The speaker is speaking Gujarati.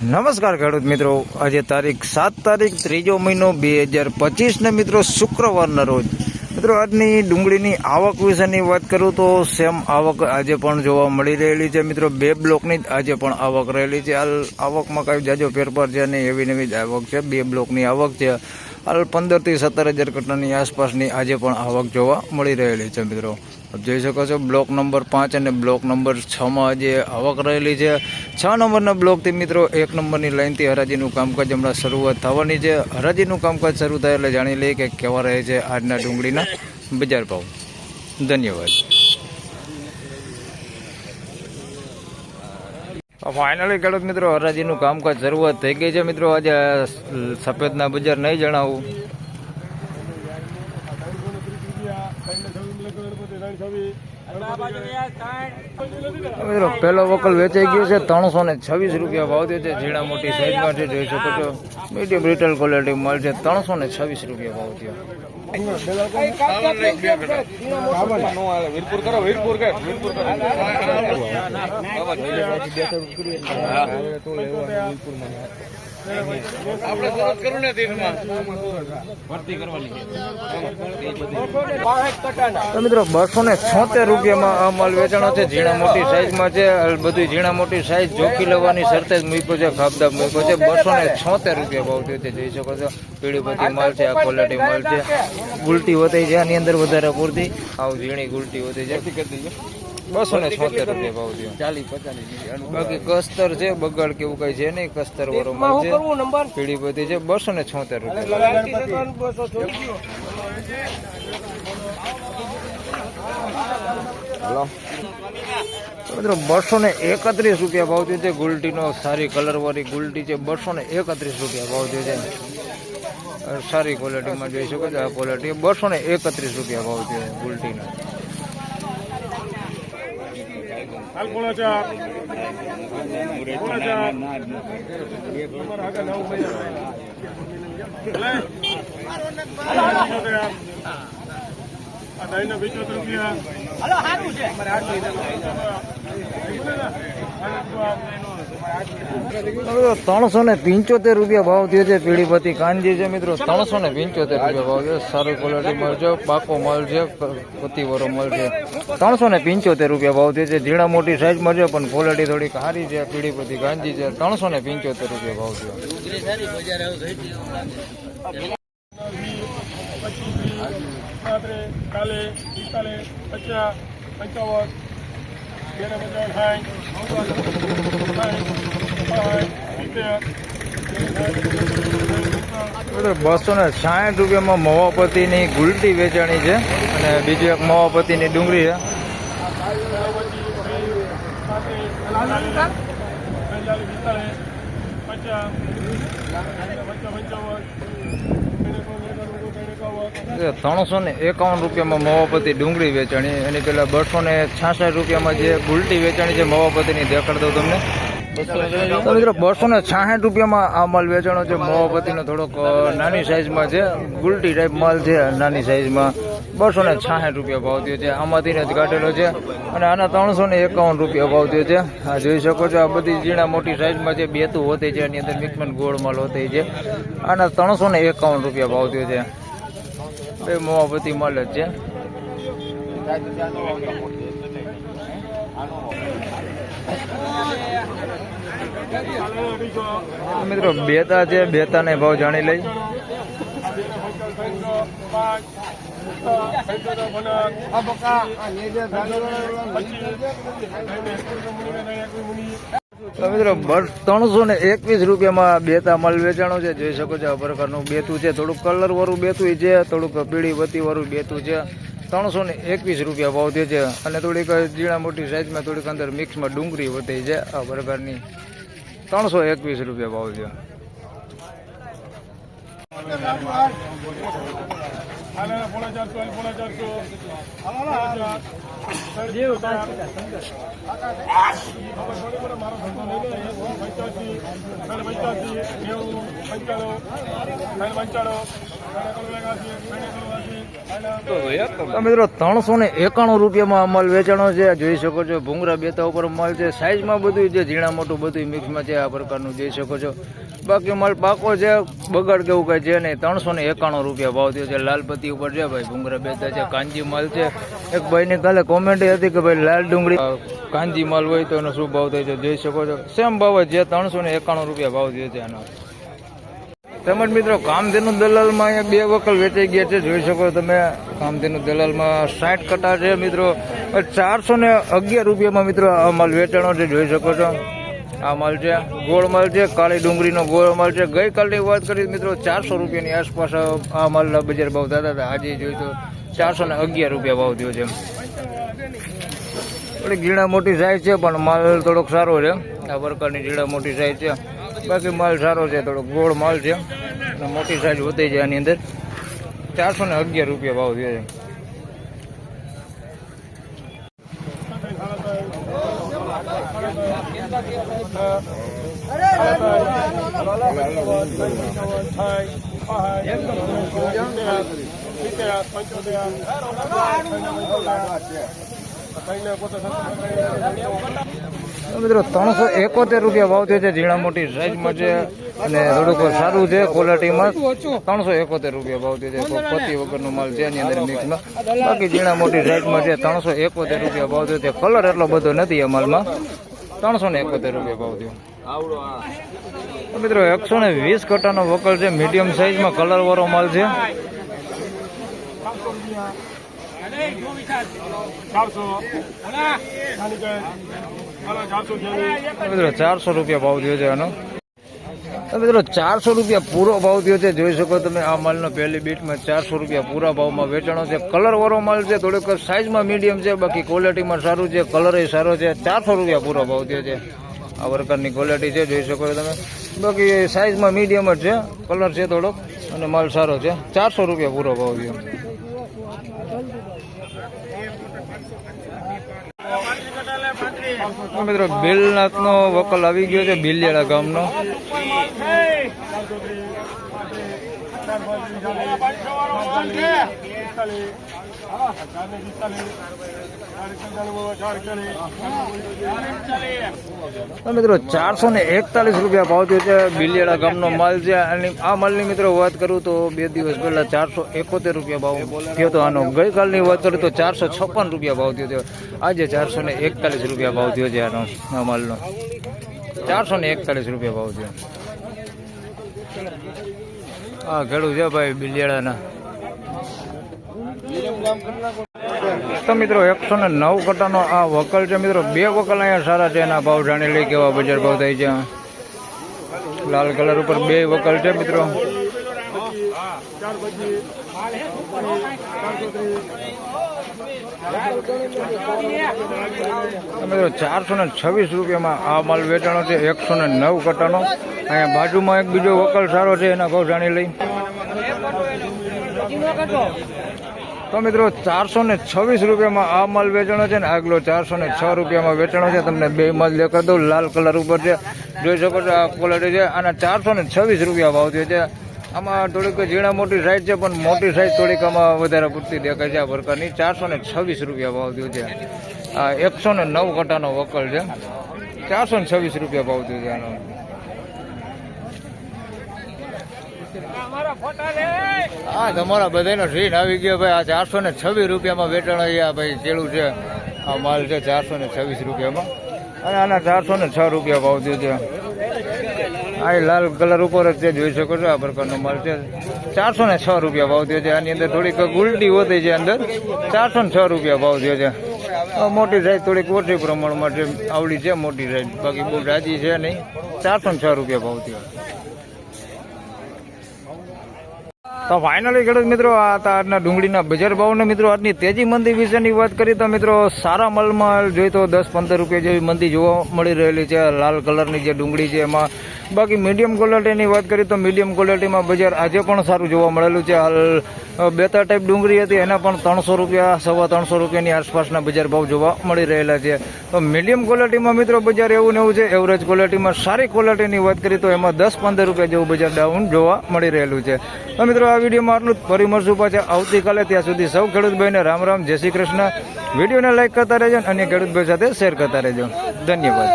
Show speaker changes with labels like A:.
A: નમસ્કાર ખેડૂત મિત્રો. આજે તારીખ સાત તારીખ, ત્રીજો મહિનો બે હજાર પચીસને મિત્રો શુક્રવારના રોજ. મિત્રો, આજની ડુંગળીની આવક વિશેની વાત કરું તો સેમ આવક આજે પણ જોવા મળી રહેલી છે મિત્રો. બે બ્લોકની જ આજે પણ આવક રહેલી છે. હાલ આવકમાં કાંઈ જાજો ફેરફાર છે નહીં, એવી નવી જ આવક છે. બે બ્લોકની આવક છે. હાલ પંદરથી સત્તર હજાર કટ્ટાની આસપાસની આજે પણ આવક જોવા મળી રહેલી છે મિત્રો. જોઈ શકો છો બ્લોક નંબર પાંચ અને બ્લોક નંબર છમાં આજે આવક રહેલી છે. છ નંબરના બ્લોકથી મિત્રો એક નંબરની લાઇનથી હરાજીનું કામકાજ હમણાં શરૂઆત થવાની છે. હરાજીનું કામકાજ શરૂ થાય એટલે જાણી લઈએ કે કેવા રહે છે આજના ડુંગળીના બજાર ભાવ. ધન્યવાદ. ફાઇનલી ખેડૂત મિત્રો, હરાજીનું કામકાજ શરૂઆત થઈ ગઈ છે. મિત્રો, આજે સફેદના બજાર નહીં જણાવું. મિત્રો, પહેલો વકલ વેચાઈ ગયો છે. ત્રણસો ને છવ્વીસ રૂપિયા ભાવ થયો છે. ઝીણા મોટી સાઈઝમાં જોઈ શકો છો. મીડિયમ રિટેલ ક્વોલિટી મળશે ત્રણસો ને છવ્વીસ રૂપિયા ભાવ થયો.
B: વીરપુર કરો વીરપુર કે વીરપુર કરો આપણે શરૂઆત કરું ને તીરમાં ભરતી કરવાની
A: તો મિત્રો બસો ને છોતેર રૂપિયામાં આ માલ વેચાણો છે. ઝીણા મોટી સાઈઝમાં છે. બધી ઝીણા મોટી સાઈઝ જોખી લેવાની શરતે જ મૂક્યો છે ખાબદાબ મૂક્યો છે. બસો ને છોતેર રૂપિયા ભાવ થયો તે જોઈ શકો છો પીળી બધી માલ છે આ ક્વોલિટી માલ છે. ગુલટી હોતી છે આની અંદર વધારે પૂરતી. આવ ઝીણી ગુલટી હોતી છે. બસો ને છોતેર રૂપિયા ભાવ થયો.
B: ચાલીસ પચાસ
A: બાકી કસ્તર છે બગાડ કેવું કઈ છે નહીં કસ્તર વાળો માલ છે. પીળી બધી છે બસો ને છોતેર રૂપિયા મિત્રો બસો ને એકત્રીસ રૂપિયા ભાવ થયો છે ગુલટીનો સારી કલર વાળી ગુલટી છે બસો ને એકત્રીસ રૂપિયા ભાવ થયો છે. સારી ક્વોલિટીમાં જોઈ શકો છો આ ક્વોલિટી બસો ને એકત્રીસ રૂપિયા ભાવ થયો ગુલટીનો.
C: હાલ કોણ છે આપ? કોણ છે આપ? તમારા આગળ નવ મહિના આ દહીંના પંચોતેર રૂપિયા
A: મિત્રો ત્રણસો ને પંચોતેર રૂપિયા ભાવ થયો છે પીળીપતિ કાનજી છે મિત્રો. ત્રણસો ને પંચોતેર રૂપિયા ભાવ છે. સારી ક્વોલિટી મળશે પાકો માલ છે. પતિવાળો માલ છે. ત્રણસો ને પંચોતેર રૂપિયા ભાવ થયો છે. ઝીણા મોટી સાઈઝ છે, પણ ક્વોલિટી થોડીક સારી છે. પીળીપતિ કાનજી છે. ત્રણસો ને પંચોતેર રૂપિયા ભાવ થયો.
C: પંચાવન
A: બસો ને સાઠ રૂપિયામાં મવાપતિની ગુલટી વેચાણી છે અને બીજું એક મવાપતિની ડુંગળી છે. ત્રણસો ને એકાવન રૂપિયામાં મવાપતિ ડુંગળી વેચાણી, એની પેલા બસો ને છાસઠ રૂપિયામાં જે ગુલટી વેચાણી છે મવાપતિની, દેખાડ દઉં તમને. તો મિત્રો બસો ને છાસઠ રૂપિયામાં આ માલ વેચાણો છે. મવાપતિનો થોડોક નાની સાઈઝમાં છે. ગુલટી ટાઈપ માલ છે નાની સાઈઝમાં બસો ને છાસઠ રૂપિયા ભાવ થયો છે. આમાંથી જ કાઢેલો છે. અને આના ત્રણસો ને એકાવન રૂપિયા ભાવ થયો છે. આ જોઈ શકો છો આ બધી ઝીણા મોટી સાઇઝમાં છે બેતું હોતી છે એની અંદર મિક્સમેન્ટ ગોળ માલ હોતી છે. આના ત્રણસો ને એકાવન રૂપિયા ભાવ થયો છે. બે મવાપતિ માલ જ છે. મિત્રો, બેતા છે, બેતાને ભાવ જાણી લઈ. મિત્રો ત્રણસો ને એકવીસ રૂપિયામાં બેતા મલ વેચાણો છે. જોઈ શકો છો આ પ્રકારનું બેતું છે. થોડુંક કલર વાળું બેતું છે, થોડુંક પીળી બત્તી વાળું બેતું છે. ત્રણસો ને એકવીસ રૂપિયા ભાવ થયો છે અને થોડીક ઝીણા મોટી સાઈઝમાં થોડીક અંદર મિક્સમાં ડુંગળી વધી છે આ પ્રકારની ત્રણસો એકવીસ રૂપિયા ભાવ છે.
C: પંચાસી પંચાણું
A: તો મિત્રો ત્રણસો ને એકાણું રૂપિયામાં માલ વેચાણો છે. જોઈ શકો છો ભૂંગરા બેતા ઉપર માલ છે. સાઈઝમાં બધું જે ઝીણા મોટું બધું મિક્સમાં છે, આ પ્રકારનું જોઈ શકો છો. બાકી માલ પાકો છે, બગાડ કેવું કઈ છે નહીં. ત્રણસો ને એકાણું રૂપિયા ભાવ થયો છે. લાલપતિ ઉપર છે, ભાઈ ભૂંગરા બેતા છે, કાંજી માલ છે. એક ભાઈની કાલે કોમેન્ટ હતી કે ભાઈ લાલ ડુંગળી કાંજી માલ હોય તો એનો શું ભાવ થાય છે, જોઈ શકો છો. સેમ ભાવ જે ત્રણસો ને એકાણું રૂપિયા ભાવ થયો છે આનો તેમજ મિત્રો, કામધેનુ દલાલમાં અહીંયા બે વકલ વેચાઈ ગયા છે. જોઈ શકો તમે, કામધેનુ દલાલમાં સાઠ કટા છે મિત્રો. ચારસો ને અગિયાર રૂપિયામાં મિત્રો આ માલ વેચાણો છે. જોઈ શકો છો. આ માલ છે, ગોળ માલ છે, કાળી ડુંગળીનો ગોળ માલ છે. ગઈકાલની વાત કરી મિત્રો, ચારસો રૂપિયાની આસપાસ આ માલના બજાર ભાવ થતા હતા. આજે જોઈ તો ચારસો ને અગિયાર રૂપિયા ભાવ થયો છે. થોડી ઝીણા મોટી સાઈઝ છે, પણ માલ થોડોક સારો છે. આ પ્રકારની ઝીણા મોટી સાઈઝ છે. બાકી માલ સારો છે થોડો ગોળ માલ છે મોટી સાઈઝ વધી છે આની અંદર ચારસો ને અગિયાર રૂપિયા ભાવ થયો છે તો મિત્રો, ત્રણસો એકોતેર રૂપિયા ભાવ થયો છે ઝીણા મોટી સાઈઝમાં છે અને થોડુંક સારું છે ક્વોલિટીમાં ત્રણસો એકોતેર રૂપિયા ભાવ થયો છે પતિ વગરનો માલ છે એની અંદર મિક્સમાં બાકી ઝીણા મોટી સાઈઝમાં છે, ત્રણસો એકોતેર રૂપિયા ભાવ થયો છે. કલર એટલો બધો નથી આ માલમાં. ત્રણસો ને એકોતેર રૂપિયા ભાવ થયો. મિત્રો, એકસો ને વીસ કટાનો વકલ છે મીડિયમ સાઈઝમાં કલરવાળો માલ છે. મિત્રો, ચારસો રૂપિયા ભાવ થયો છે એનો મિત્રો, ચારસો રૂપિયા પૂરો ભાવ થયો છે. જોઈ શકો તમે આ માલનો પહેલી બીટમાં ચારસો રૂપિયા પૂરા ભાવમાં વેચાણો છે. કલર વાળો માલ છે, થોડોક સાઈઝમાં મીડિયમ છે, બાકી ક્વોલિટીમાં સારું છે. કલર એ સારો છે. ચારસો રૂપિયા પૂરો ભાવ થયો છે. આ પ્રકારની ક્વોલિટી છે, જોઈ શકો તમે. બાકી સાઈઝમાં મીડિયમ જ છે. કલર છે થોડોક, અને માલ સારો છે. ચારસો રૂપિયા પૂરો ભાવ થયો. મિત્રો બિલનાથનો વકલ આવી ગયો છે બિલિયાળા ગામનો. મિત્રો ચારસો ને એકતાલીસ રૂપિયા ભાવ થયો છે બિલિયાળા ગામનો માલ છે. અને આ માલની મિત્રો વાત કરું તો બે દિવસ પહેલા ચારસો એકોતેર રૂપિયા ભાવ થયો હતો. આનો ગઈકાલની વાત કરું તો ચારસો છપ્પન રૂપિયા ભાવ થયો હતો. આજે ચારસો ને એકતાલીસ રૂપિયા ભાવ થયો છે આનો, આ માલનો. ચારસો ને એકતાલીસ રૂપિયા ભાવ થયો. હા ખેડૂત છે ભાઈ બિલિયાળાના. તો મિત્રો, એકસો ને નવ કટાનો આ વકલ છે મિત્રો. બે વકલ અહીંયા સારા છે, એના ભાવ જાણી લઈ કેવા બજાર ભાવ થાય છે. લાલ કલર ઉપર બે વકલ છે મિત્રો. મિત્રો, ચારસો ને છવ્વીસ રૂપિયામાં આ માલ વેચાણો છે, એકસો ને નવ કટાનો અહીંયા બાજુમાં એક બીજો વકલ સારો છે, એના ભાવ જાણી લઈ તો મિત્રો ચારસો ને છવ્વીસ રૂપિયામાં આ માલ વેચાણો છે ને આગલો ચારસો ને છ રૂપિયામાં વેચાણો છે. તમને બે માલ દેખાડ દઉં. લાલ કલર ઉપર છે. જોઈ શકો છો આ ક્વોલિટી છે. આના ચારસો ને છવ્વીસ રૂપિયા ભાવ થયો છે આમાં થોડીક ઝીણા મોટી સાઈઝ છે, પણ મોટી સાઈઝ થોડીક આમાં વધારે પૂરતી દેખાય છે આ પ્રકારની. ચારસો ને છવ્વીસ રૂપિયા ભાવ થયો છે આ એકસો ને નવ કટાનો વકલ છે. ચારસો ને છવ્વીસ રૂપિયા ભાવ થયો છે આનો. હા તમારા બધાનો સીન આવી ગયો ભાઈ. આ ચારસો ને છવ્વીસ રૂપિયામાં વેચાણ અહીંયા ભાઈ કેળું છે. આ માલ છે ચારસો ને છવ્વીસ રૂપિયામાં. અને આના ચારસો ને છ રૂપિયા ભાવ થયો છે. આ લાલ કલર ઉપર જ તે જોઈ શકો છો. આ પ્રકારનો માલ છે. ચારસો ને છ રૂપિયા ભાવ થયો છે. આની અંદર થોડીક ગુલટી હોતી છે અંદર. ચારસો ને છ રૂપિયા ભાવ થયો છે. આ મોટી સાઈઝ થોડીક ઓછી પ્રમાણમાં છે. આવડી છે મોટી સાઈઝ. બાકી બહુ રાજી છે નહીં. ચારસો ને છ રૂપિયા ભાવ થયો તો ફાઇનલી ખેડૂત મિત્રો, આ આજના ડુંગળીના બજાર ભાવને મિત્રો, આજની તેજી મંદી વિશેની વાત કરી તો મિત્રો, સારા માલમાં જોઈએ તો દસ પંદર રૂપિયા જેવી મંદી જોવા મળી રહેલી છે. લાલ કલરની જે ડુંગળી છે એમાં, બાકી મીડિયમ ક્વોલિટીની વાત કરીએ તો મીડિયમ ક્વોલિટીમાં બજાર આજે પણ સારું જોવા મળેલું છે. હાલ બે ત્રણ ટાઈપ ડુંગળી હતી, એના પણ ત્રણસો રૂપિયા, સવા ત્રણસો રૂપિયાની આસપાસના બજાર ભાવ જોવા મળી રહેલા છે. તો મીડિયમ ક્વોલિટીમાં મિત્રો, બજાર એવું ને એવું છે એવરેજ ક્વોલિટીમાં સારી ક્વોલિટીની વાત કરીએ તો એમાં દસ પંદર રૂપિયા જેવું બજાર ડાઉન જોવા મળી રહેલું છે. તો મિત્રો આ વિડીયોમાં આટલું ફરી મળશું પાછા. આવતીકાલે ત્યાં સુધી સૌ ખેડૂતભાઈને રામ રામ, જય શ્રી કૃષ્ણ. વિડીયોને લાઈક કરતા રહેજો અને અન્ય ખેડૂતભાઈ સાથે શેર કરતા રહેજો. ધન્યવાદ.